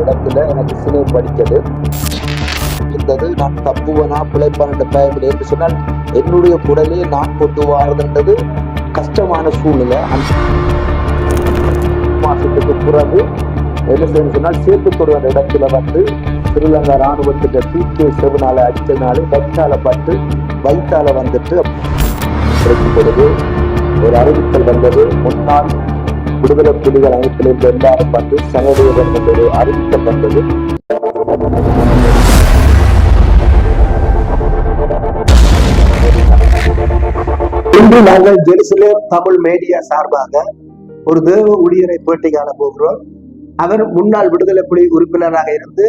இடத்துல எனக்கு சிலை படித்தது. இருந்தது. நான் தப்புவனா பிழைப்பான் என்ற பயமில்லை என்று சொன்னால் என்னுடைய குடலே நான் கொண்டு வாரதுன்றது கஷ்டமான சூழ்நிலை. அந்த மாசத்துக்கு பிறகு என்ன சொன்னால் சேர்த்து அந்த இடத்துல வந்து ஸ்ரீலங்கா ராணுவத்திட்ட பி கே செவனால அடித்ததுனால வைத்தால பட்டு வைத்தால வந்துட்டு பொழுது ஒரு அறிவித்தல் வந்தது. முன்னாள் விடுதலை புலிகள் அமைப்பிலிருந்து எல்லாரும் வந்து சனதேவன் என்பது அறிவிக்கப்பட்டது. இன்று நாங்கள் ஜெருசலேம் தமிழ் மீடியா சார்பாக ஒரு தேவ ஊழியரை பேட்டி காண போகிறோம் அவர் முன்னாள் விடுதலை புலி உறுப்பினராக இருந்து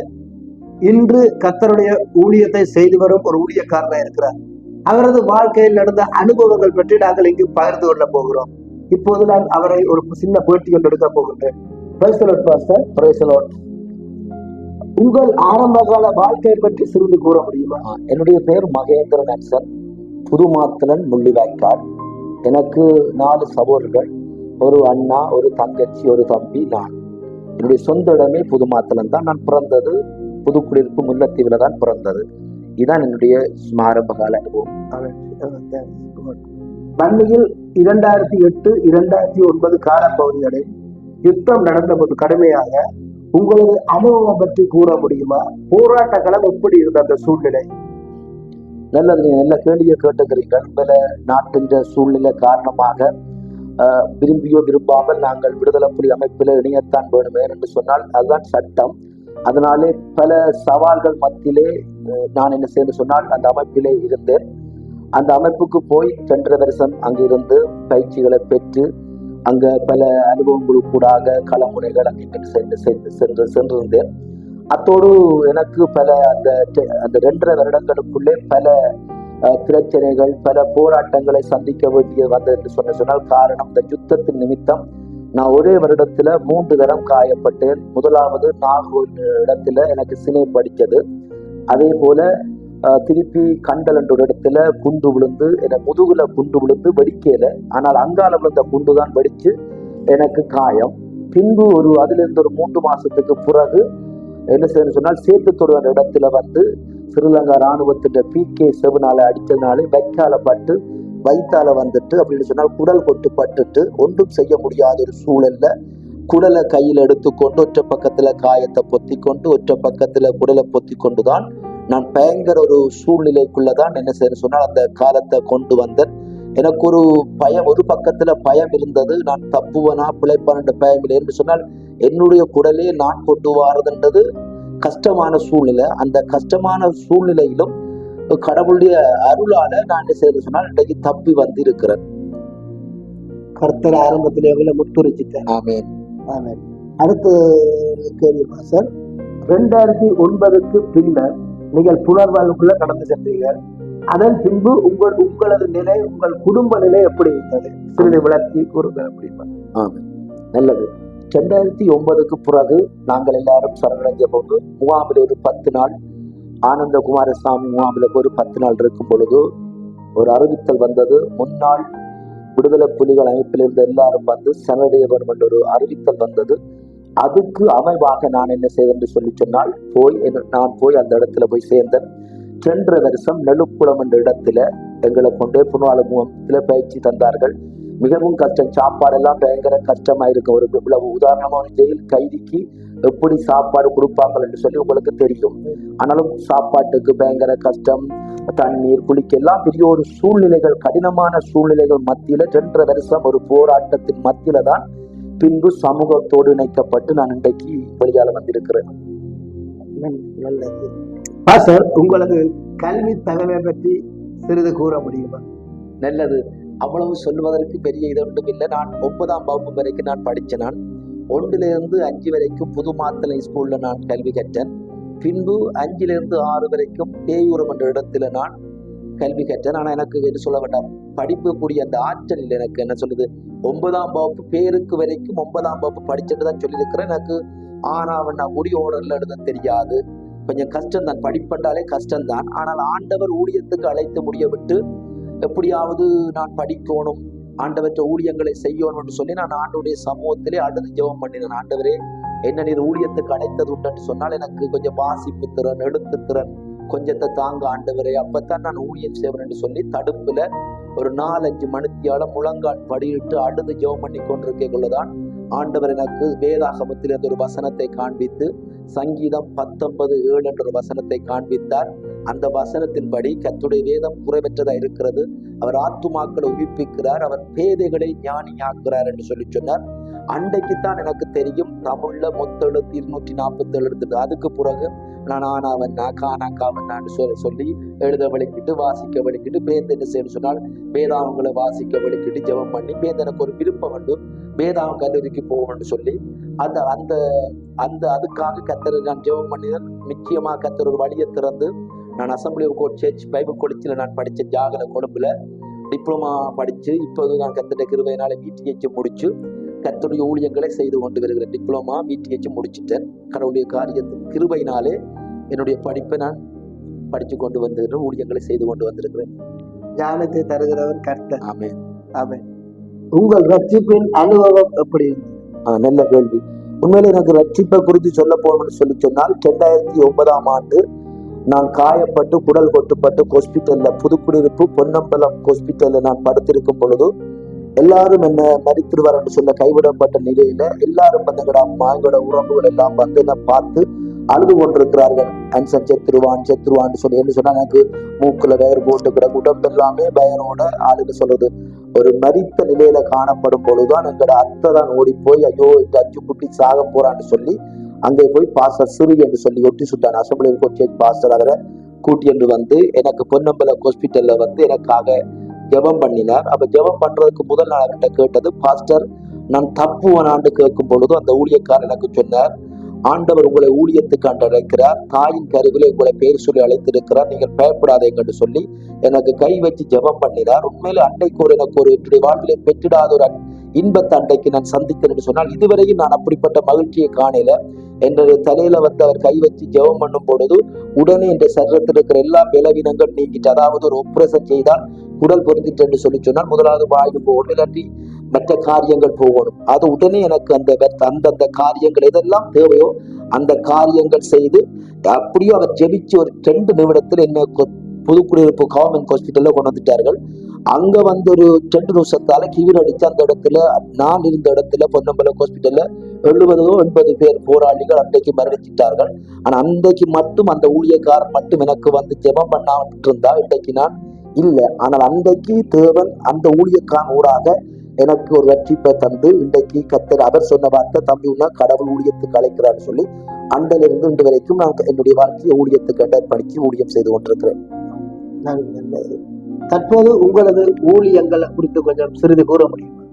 இன்று கத்தருடைய ஊழியத்தை செய்து வரும் ஒரு ஊழியக்காரராக இருக்கிறார். அவரது வாழ்க்கையில் நடந்த அனுபவங்கள் பற்றி நாங்கள் இங்கு பகிர்ந்து கொள்ள போகிறோம். இப்போது நான் அவரை ஒரு சின்ன பேட்டி ஒன்று எடுக்க போகின்றேன். உங்கள் ஆரம்பகால வாழ்க்கையை பற்றி சிறிது கூற முடியுமா? என்னுடைய பெயர் மகேந்திரன் அன்சன் புதுமாத்தலன் முள்ளிவாய்க்கால் எனக்கு நாலு சகோதரர்கள். ஒரு அண்ணா ஒரு தங்கச்சி ஒரு தம்பி நான். என்னுடைய சொந்த இடமே புதுமாத்தலன் தான். நான் பிறந்தது புதுக்குடியிருப்பு முல்லைத்தீவுல தான் பிறந்தது. இதுதான் என்னுடைய ஆரம்ப கால அனுபவம். வன்னியில் இரண்டாயிரத்தி எட்டு இரண்டாயிரத்தி ஒன்பது காலப்பகுதிகளில் யுத்தம் நடந்தபோது கடுமையாக உங்களது அனுபவம் பற்றி கூற முடியுமா? போராட்ட களம் எப்படி இருந்த அந்த சூழ்நிலை? நல்லது நீங்க நல்ல கேள்வியை கேட்டுக்கிறீர்கள் பல நாட்டின் சூழ்நிலை காரணமாக விரும்பியோ விரும்பாமல் நாங்கள் விடுதலை புலி அமைப்பில் இணையத்தான் வேணுமே என்று சொன்னால் அதுதான் சட்டம். அதனாலே பல சவால்கள் மத்தியிலே நான் என்ன செய்து சொன்னால் அந்த அமைப்பிலே இருந்தேன். அந்த அமைப்புக்கு போய் சென்ற வருஷம் அங்கிருந்து பயிற்சிகளை பெற்று அங்க பல அனுபவங்களுக்கூடாக களமுனைகள் அங்கே சென்று சென்று சென்று சென்றிருந்தேன். அத்தோடு எனக்கு பல அந்த அந்த ரெண்டரை வருடங்களுக்குள்ளே பல பிரச்சனைகள் பல போராட்டங்களை சந்திக்க வேண்டியது வந்தது என்று சொன்ன சொன்னால் காரணம் இந்த யுத்தத்தின் நிமித்தம் நான் ஒரே வருடத்துல மூன்று தரம் காயப்பட்டேன். முதலாவது நாகூர் இடத்துல எனக்கு சினை படித்தது. அதே போல திருப்பி கண்டல் என்ற ஒரு இடத்துல குண்டு விழுந்து என முதுகுல குண்டு விழுந்து வெடிக்கல. ஆனால் அங்கால விழுந்த குண்டு தான் வெடிச்சு எனக்கு காயம். பின்பு ஒரு அதிலிருந்து ஒரு மூன்று மாசத்துக்கு பிறகு என்ன செய்யணும் சொன்னால் சேத்து என்ற இடத்துல வந்து ஸ்ரீலங்கா ராணுவத்தின் பி கே செவனால அடித்ததுனாலே வைக்கால பட்டு வைத்தால வந்துட்டு அப்படின்னு சொன்னால் குடல் கொட்டு பட்டுட்டு ஒன்றும் செய்ய முடியாத ஒரு சூழல்ல குடலை கையில் எடுத்துக்கொண்டு ஒற்றை பக்கத்துல காயத்தை பொத்தி கொண்டு ஒற்றை பக்கத்துல குடலை பொத்தி கொண்டுதான் நான் பயங்கர ஒரு சூழ்நிலைக்குள்ளதான் என்ன செய்யணும் சொன்னால் அந்த காலத்தை கொண்டு வந்தேன். எனக்கு ஒரு பயம் ஒரு பக்கத்துல பயம் இருந்தது. நான் தப்புவனா பிழைப்பான் பயம் இல்லை என்று சொன்னால் என்னுடைய குடலே நான் கொண்டு வாரதுன்றது கஷ்டமான சூழ்நிலை. அந்த கஷ்டமான சூழ்நிலையிலும் கடவுளுடைய அருளால நான் என்ன செய்யறது சொன்னால் இன்றைக்கு தப்பி வந்து இருக்கிறேன் கர்த்தர் ஆரம்பத்திலே உங்களை முத்துரைச்சிட்டேன் ஆமேன். ஆமென். அடுத்த கேள்வி மாஸ்டர் ரெண்டாயிரத்தி ஒன்பதுக்கு பின்னர் நீங்கள் புனர்வாழ்வுக்குள்ள கடந்து சென்றீர்கள். அதன் பின்பு உங்கள் உங்களது நிலை உங்கள் குடும்ப நிலை எப்படி இருந்தது? சிறிது விளக்கி கூறுங்கள் அப்படிமா ஆமாம் நல்லது. ரெண்டாயிரத்தி ஒன்பதுக்கு பிறகு நாங்கள் எல்லாரும் சரணடைஞ்ச போது முகாமில் ஒரு பத்து நாள் ஆனந்த குமாரசாமி முகாமில் ஒரு பத்து நாள் இருக்கும் பொழுது ஒரு அறிவித்தல் வந்தது. முன்னாள் விடுதலை புலிகள் அமைப்பில் இருந்த எல்லாரும் வந்து சரணடைய வேண்டும் என்ற ஒரு அறிவித்தல் வந்தது. அதுக்கு அமைவாக நான் என்ன செய்தேன் என்று சொல்லி சொன்னால் போய் நான் போய் அந்த இடத்துல போய் சேர்ந்தேன். சென்ற வருஷம் நெலுக்குளம் என்ற இடத்துல எங்களை கொண்டு புனவாள முகத்துல பயிற்சி தந்தார்கள். மிகவும் கஷ்டம். சாப்பாடெல்லாம் பயங்கர கஷ்டமா இருக்கும் ஒரு இவ்வளவு உதாரணமா ஒரு ஜெயில் கைதிக்கு எப்படி சாப்பாடு கொடுப்பாங்க என்று சொல்லி உங்களுக்கு தெரியும். ஆனாலும் சாப்பாட்டுக்கு பயங்கர கஷ்டம். தண்ணீர் குளிக்க எல்லாம் பெரிய ஒரு சூழ்நிலைகள் கடினமான சூழ்நிலைகள் மத்தியில சென்ற வருஷம் ஒரு போராட்டத்தின் மத்தியில தான் பின்பு சமூகத்தோடு இணைக்கப்பட்டு நான் இன்றைக்கு வெளியால வந்திருக்கிறேன். நல்லது. பாஸ்டர் உங்களது கல்வி தகவலை பற்றி சிறிது கூற முடியுமா? நல்லது. அவ்வளவு சொல்லுவதற்கு பெரிய இது ஒன்றும் இல்லை. நான் ஒன்பதாம் வகுப்பு வரைக்கும் நான் படித்தேன் நான் ஒன்றிலிருந்து அஞ்சு வரைக்கும் புது மாத்தளை ஸ்கூல்ல நான் கல்வி கற்றேன். பின்பு அஞ்சிலிருந்து ஆறு வரைக்கும் தேயூரம் என்ற இடத்துல நான் கல்வி கற்றேன். ஆனால் எனக்கு என்ன சொல்ல வேண்டாம். படிப்பு கூடிய அந்த ஆற்றல் எனக்கு. என்ன சொல்லுது ஒன்பதாம் வகுப்பு பேருக்கு வரைக்கும் ஒன்பதாம் வகுப்பு படிச்சுட்டு தான் சொல்லியிருக்கிறேன். எனக்கு ஆனாவன் நான் முடியோடல எழுத தெரியாது. கொஞ்சம் கஷ்டம் தான் படிப்பண்டாலே கஷ்டம்தான். ஆனால் ஆண்டவர் ஊழியத்துக்கு அழைத்து முடிய விட்டு எப்படியாவது நான் படிக்கணும் ஆண்டவற்ற ஊழியங்களை செய்யணும்னு சொல்லி நான் ஆண்டுடைய சமூகத்திலே ஆண்டு ஜெபம் பண்ணினேன். ஆண்டவரே என்ன நீர் ஊழியத்துக்கு அழைத்தது உண்டுன்னு சொன்னால் எனக்கு கொஞ்சம் வாசிப்பு திறன் எழுத்து திறன் கொஞ்சத்தை தாங்க ஆண்டவரே. அப்பத்தான் நான் ஊழியம் செய்வேன் என்று சொல்லி தடுப்புல ஒரு நாலஞ்சு மணித்தியால முழங்கால் படியிட்டு அழுது ஜெபம் பண்ணி கொண்டிருக்கக்குள்ளதான் ஆண்டவர் எனக்கு வேதாகமத்தில் அந்த ஒரு வசனத்தை காண்பித்து சங்கீதம் பத்தொன்பது ஏழு என்ற ஒரு வசனத்தை காண்பித்தார். அந்த வசனத்தின்படி கத்துடைய வேதம் குறைவற்றதா இருக்கிறது. அவர் ஆத்துமாக்களை உயிர்ப்பிக்கிறார். அவர் பேதைகளை ஞானியாக்குறார் என்று சொல்லி சொன்னார். அன்றைக்குத்தான் எனக்கு தெரியும் தமிழ்ல மொத்த எழுத்து இருநூற்றி நாற்பத்தி ஏழு எழுத்து அதுக்கு பிறகு நான் அவன் நான் காணாக்காவன் நான் சொல்லி சொல்லி எழுத வலிக்கிட்டு வாசிக்க வலிக்கிட்டு பேந்த செய்யணும் சொன்னால் வேதாவங்களை வாசிக்க வலிக்கிட்டு ஜெபம் பண்ணி பேந்தனுக்கு ஒரு விருப்பம் உண்டு. வேதாவம் கல்லூரிக்கு போவோம்னு சொல்லி அந்த அந்த அந்த அதுக்காக கத்தர் நான் ஜெபம் பண்ணிதான் நிச்சயமா கத்தர் ஒரு வழியை திறந்து நான் அசம்பிளி கோட் சர்ச் பைபிள் கொலிச்சில் நான் படித்த ஜாகர கொழும்புல டிப்ளமா படித்து இப்போது நான் கத்திட்ட கிருபையினால விடிஹெச் முடிச்சு கத்தருடைய ஊழியங்களை செய்து கொண்டு வருகிறேன் டிப்ளமா விடிஹெச் முடிச்சிட்டேன் கடவுளுடைய காரியத்தின் கிருபையினாலே என்னுடைய படிப்பை நான் படித்து கொண்டு வந்திருக்கிறேன் ஊழியங்களை செய்து கொண்டு வந்திருக்கிறேன். ஞானத்தை தருகிறவர் கர்த்தர். ஆமே ஆமென். உங்கள் ரட்சிப்பின் அனுபவம் எப்படி இருந்தது? நல்ல கேள்வி. உண்மையில எனக்கு ரட்சிப்பை குறித்து சொல்ல போகணும்னு சொல்லி சொன்னால் ரெண்டாயிரத்தி ஒன்பதாம் ஆண்டு நான் காயப்பட்டு குடல் கொட்டுப்பட்டு ஹாஸ்பிட்டல்ல புதுக்குடியிருப்பு பொன்னம்பலம் ஹாஸ்பிட்டல்ல நான் படுத்திருக்கும் பொழுது எல்லாரும் என்ன மறித்திருவார் என்று சொல்ல கைவிடப்பட்ட நிலையில எல்லாரும் வந்து எங்கட அம்மா எங்களோட உறவுகள் எல்லாம் வந்து என்ன பார்த்து அழுது கொண்டிருக்கிறார்கள். அன்சன் செத்துருவான் செத்துருவான்னு சொல்லி என்ன சொன்னா எனக்கு மூக்குல வயர் போட்டுக்கிற உடம்பு எல்லாமே பயனோட ஆளுங்க சொல்றது. ஒரு மரித்த நிலையில காணப்படும் பொழுதுதான் எங்களோட அத்தை தான் ஓடி போய் ஐயோ இந்த அஞ்சு குட்டி சாக போறான்னு சொல்லி அங்கே போய் பாஸ்டர் சிறு என்று சொல்லி ஒட்டி சுட்டான். அசம்பிளி கோச்சேஜ் பாஸ்டர் அவரை கூட்டி என்று வந்து எனக்கு பொன்னம்பல ஹாஸ்பிட்டல்ல வந்து எனக்காக ஜெபம் பண்ணினார். அப்ப ஜெபம் பண்றதுக்கு முதல் நாள் அவர்கிட்ட கேட்டது பாஸ்டர் நான் தப்புவனாண்டு கேட்கும் பொழுது அந்த ஊழியக்காரர் எனக்கு சொன்னார் ஆண்டவர் உங்களை ஊழியத்துக்கு ஆண்டு அழைக்கிறார் தாயின் கருவிலே உங்களை பேர் சொல்லி அழைத்திருக்கிறார் நீங்கள் பயப்படாதீங்க என்று சொல்லி எனக்கு கை வச்சு ஜெபம் பண்ணினார். உண்மையில அன்னைக்கு ஒரு எனக்கு ஒரு என்னுடைய வாழ்விலே பெற்றிடாத ஒரு அன்- இன்பத்தை அன்றைக்கு நான் சந்தித்தேன் என்று சொன்னால் இதுவரையும் நான் அப்படிப்பட்ட மகிழ்ச்சியை காணல. என்னுடைய தலையில வந்து அவர் கை வச்சு ஜெபம் பண்ணும் பொழுது உடனே என்ற சரீரத்தில் இருக்கிற எல்லா பலவீனங்கள் நீங்கிட்டு அதாவது ஒரு ஒப்ரேஷன் செய்தால் உடல் பொருந்திட்டு என்று சொல்லி சொன்னால் முதலாவது வாய்வு போகணும் இல்லாட்டி மற்ற காரியங்கள் போகணும். அது உடனே எனக்கு அந்த அந்தந்த காரியங்கள் எதெல்லாம் தேவையோ அந்த காரியங்கள் செய்து அப்படியே அவர் ஜெபிச்சு ஒரு ரெண்டு நிமிடத்தில் என்ன கொ- புதுக்குடியிருப்பு கவர்மெண்ட் ஹாஸ்பிட்டல்ல கொண்டு வந்துட்டார்கள். அங்க வந்து ஒரு ரெண்டு நிமிஷத்தால கீழ் அடிச்சு அந்த இடத்துல நான் இருந்த இடத்துல பொன்னம்பலம் ஹாஸ்பிட்டல்ல எழுபதோ எண்பது பேர் போராளிகள் அன்றைக்கு மரணிச்சிட்டார்கள். ஆனா அன்றைக்கு மட்டும் அந்த ஊழியக்காரன் மட்டும் எனக்கு வந்து ஜெபம் பண்ணாமட்டு இருந்தா இன்றைக்கு நான் இல்லை. ஆனால் அன்றைக்கு தேவன் அந்த ஊழியக்காரன் ஊடாக எனக்கு ஒரு ரட்சிப்பை தந்து இன்றைக்கு கத்தர் அவர் சொன்ன வார்த்தை தம்பி உன்னா கடவுள் ஊழியத்துக்கு அழைக்கிறான்னு சொல்லி அன்றிலிருந்து இன்று வரைக்கும் நான் என்னுடைய வாழ்க்கையை ஊழியத்துக்கு அர்ப்பணிச்சு ஊழியம் செய்து கொண்டிருக்கிறேன். தற்போது உங்களது ஊழியங்களை குறித்து கொஞ்சம் சிறிது கூற முடியுமா?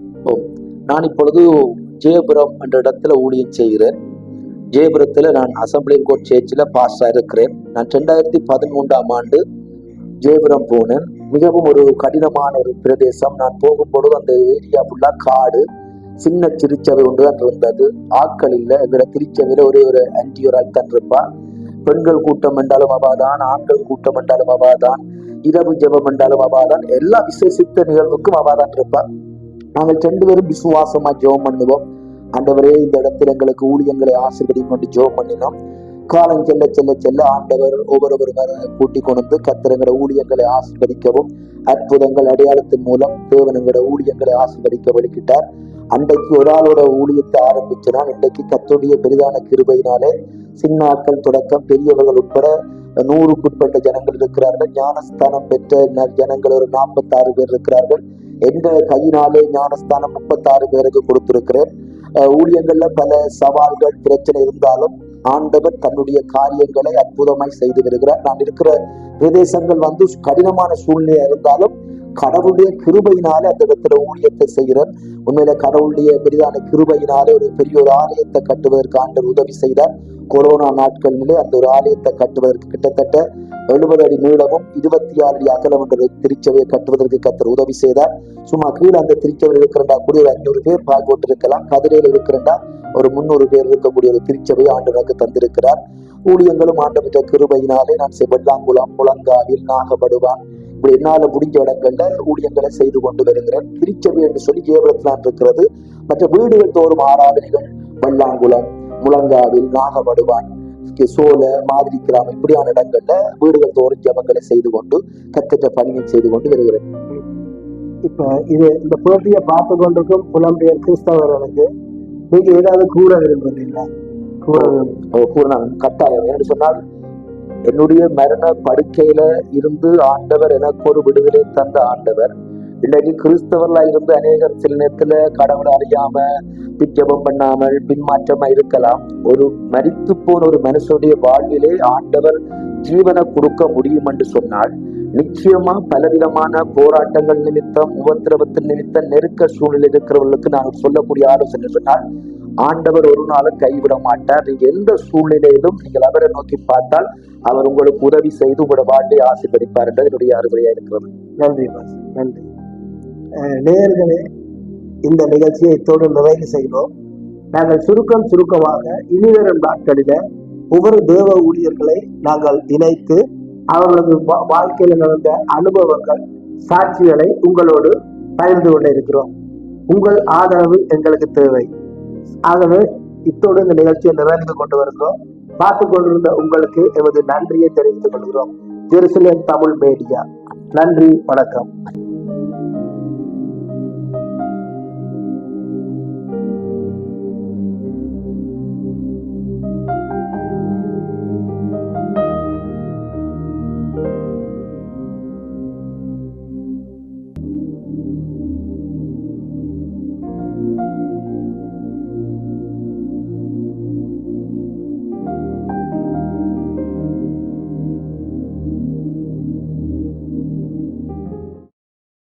நான் இப்பொழுது ஜெயபுரம் என்ற இடத்துல ஊழியம் செய்கிறேன். ஜெயபுரத்துல நான் அசம்பிளி கோட் சேர்ச்சில் பாஸ் இருக்கிறேன். நான் ரெண்டாயிரத்தி பதிமூன்றாம் ஆண்டு ஜெயபுரம் போனேன். மிகவும் ஒரு கடினமான ஒரு பிரதேசம். நான் போகும்பொழுது அந்த ஏரியா ஃபுல்லா காடு சின்ன திருச்சபை ஒன்று தான் இருந்தது. ஆட்கள் இல்லை. எங்களோட திருச்சபையில ஒரே ஒரு அன்டி ஒரு ஆள் தான் இருப்பா. பெண்கள் கூட்டம் என்றாலும் அவாதான் ஆண்கள் கூட்டம் என்றாலும் அவாதான் இரவு ஜெபம் என்றாலும் அவாதான் எல்லா விசேஷித்த நிகழ்வுக்கும் அவாதான் இருப்பா. நாங்கள் ரெண்டு பேரும் விசுவாசமா ஜெபம் பண்ணுவோம். ஆண்டவரே இந்த இடத்துல எங்களுக்கு ஊழியங்களை ஆசிர்வதி கொண்டு ஜெபம் பண்ணினோம். காலம் செல்ல செல்ல செல்ல ஆண்டவர் ஒவ்வொருவர் கூட்டி கொண்டு கத்திரங்கட ஊழியங்களை ஆசீர்வதிக்கவும் அற்புதங்கள் அடையாளத்தின் மூலம் தேவனங்கட ஊழியங்களை ஆசீர்வதிக்க வழிகிட்டார். அன்றைக்கு ஒரு ஆளோட ஊழியத்தை ஆரம்பிச்சினான் இன்றைக்கு கத்துடைய பெரிதான கிருபையினாலே சின்னாக்கள் தொடக்கம் பெரியவர்கள் உட்பட நூறுக்குட்பட்ட ஜனங்கள் இருக்கிறார்கள். ஞானஸ்தானம் பெற்ற ந- ஜனங்கள் ஒரு நாற்பத்தாறு பேர் இருக்கிறார்கள். எந்த கையினாலே ஞானஸ்தானம் முப்பத்தாறு பேருக்கு கொடுத்திருக்கிறேன். ஊழியங்கள்ல பல சவால்கள் பிரச்சனை இருந்தாலும் ஆண்டவர் தன்னுடைய காரியங்களை அற்புதமாய் செய்து வருகிறார். நான் இருக்கிற பிரதேசங்கள் வந்து கடினமான சூழ்நிலை இருந்தாலும் கடவுளுடைய கிருபையினாலே அந்த இடத்துல ஊழியத்தை செய்கிறார் உண்மையில கடவுளுடைய பெரிதான கிருபையினாலே ஒரு பெரிய ஒரு ஆலயத்தை கட்டுவதற்கு ஆண்டவர் உதவி செய்தார். கொரோனா நாட்களிலே அந்த ஒரு ஆலயத்தை கட்டுவதற்கு கிட்டத்தட்ட எழுபது அடி நீளமும் இருபத்தி ஆறு அடி அகலம் என்ற ஒரு திருச்சபையை கட்டுவதற்கு கத்தர் உதவி செய்தார். சும்மா கீழே அந்த திருச்சபையில் இருக்கிறண்டா கூடிய ஒரு அஞ்சூறு பேர் பாய் இருக்கலாம் கதிரையில் இருக்கிறண்டா ஒரு முன்னூறு பேர் இருக்கக்கூடிய ஒரு திருச்சபையை ஆண்டவருக்கு தந்திருக்கிறார். ஊழியங்களும் ஆண்டவற்ற கிருபையினாலே நான் செவல்லாங்குளம் முழங்காவில் நாகப்படுவான் இப்படி என்னால முடிஞ்ச இடங்கள்ல ஊழியங்களை செய்து கொண்டு வருகிறேன். திருச்சபை என்று சொல்லி ஜெயபுரத்தில் இருக்கிறது. மற்ற வீடுகள் தோறும் ஆராதனைகள் வெள்ளாங்குளம் முழங்காவில் நாகவடுவான் சோல மாதிரி கிராமம் இப்படியான இடங்கள்ல வீடுகள் தோறும் ஜபங்களை செய்து கொண்டு கத்திட்ட பணியை செய்து கொண்டு வருகிறேன். இப்ப இது இந்த போட்டியை பார்த்து கொண்டிருக்கும் புலம்பெயர் கிறிஸ்தவர்களுக்கு நீங்க ஏதாவது கூற விரும்புறீங்களா கூற அவர் கூறினார் கட்டாயம். என்று சொன்னால் என்னுடைய மரண படுக்கையில இருந்து ஆண்டவர் எனக்கு ஒரு விடுதலை தந்த ஆண்டவர். இன்றைக்கு கிறிஸ்தவர்களா இருந்து அநேகர் சில நேரத்துல கடவுளை அறியாம பிச்சபம் பண்ணாமல் பின்மாற்றமா இருக்கலாம். ஒரு மறித்து போன ஒரு மனுஷனுடைய வாழ்விலே ஆண்டவர் ஜீவனை கொடுக்க முடியும் என்று சொன்னால் நிச்சயமா பலவிதமான போராட்டங்கள் நிமித்தம் உபத்திரவத்தின் நிமித்தம் நெருக்க சூழ்நிலை இருக்கிறவர்களுக்கு நான் சொல்லக்கூடிய ஆலோசனை சொன்னால் ஆண்டவர் ஒரு நாளும் கைவிட மாட்டார். நீங்க எந்த சூழ்நிலையிலும் நீங்கள் அவரை நோக்கி பார்த்தால் அவர் உங்களுக்கு உதவி செய்து உங்களோட வாழ்வை ஆசீர்வதிப்பார் என்றது என்னுடைய அறுவடையா இருக்கிறது. நன்றி நன்றி. அஹ் நேயர்களே இந்த நிகழ்ச்சியை இத்தோடு நிறைவு செய்வோம் நாங்கள் சுருக்கம் சுருக்கமாக இனிவரும் நாட்களில ஒவ்வொரு தேவ ஊழியர்களை நாங்கள் இணைத்து அவர்களது வா- நடந்த அனுபவங்கள் சாட்சிகளை உங்களோடு பகிர்ந்து கொண்டிருக்கிறோம். உங்கள் ஆதரவு எங்களுக்கு தேவை. ஆகவே இத்தோடு இந்த நிகழ்ச்சியை நிறைவு கொண்டு வருகிறோம். பார்த்து கொண்டிருந்த உங்களுக்கு எமது நன்றியை தெரிவித்துக் கொள்கிறோம். Jerusalem Tamil media. நன்றி வணக்கம்.